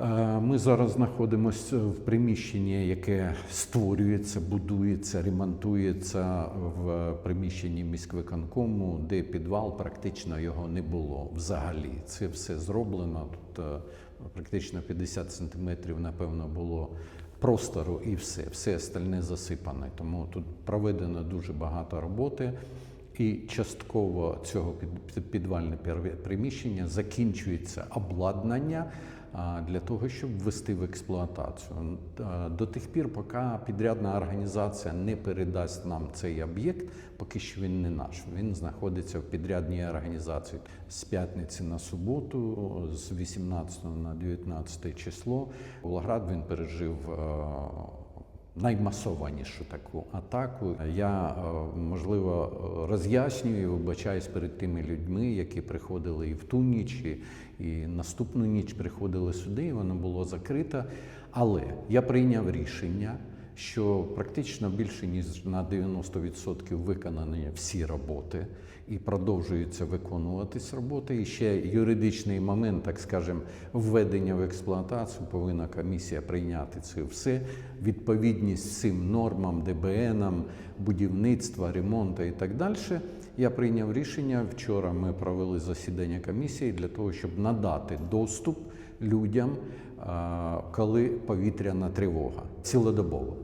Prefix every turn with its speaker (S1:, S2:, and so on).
S1: Е, Ми зараз знаходимося в приміщенні, яке створюється, будується, ремонтується в приміщенні міськвиконкому, де підвал практично його не було взагалі. Це все зроблено. Тут е, практично 50 сантиметрів, напевно, було простору і все. Все остальне засипане. Тому тут проведено дуже багато роботи. І частково цього під- підвальне приміщення закінчується обладнання для того, щоб ввести в експлуатацію. До тих пір, поки підрядна організація не передасть нам цей об'єкт, поки що він не наш. Він знаходиться в підрядній організації з п'ятниці на суботу, з 18 на 19 число. Волград він пережив. Наймасованішу таку атаку. Я е, можливо роз'яснюю вибачаюсь перед тими людьми, які приходили і в ту ніч, і наступну ніч приходили сюди, і воно було закрите. Але я прийняв рішення. Що практично більше ніж на 90% виконані всі роботи і продовжуються виконуватись роботи. І ще юридичний момент, так скажемо, введення в експлуатацію повинна комісія прийняти це все. Відповідність цим нормам, ДБНам, будівництва, ремонту і так далі. Я прийняв рішення. Вчора ми провели засідання комісії для того, щоб надати доступ людям, коли повітряна тривога цілодобово.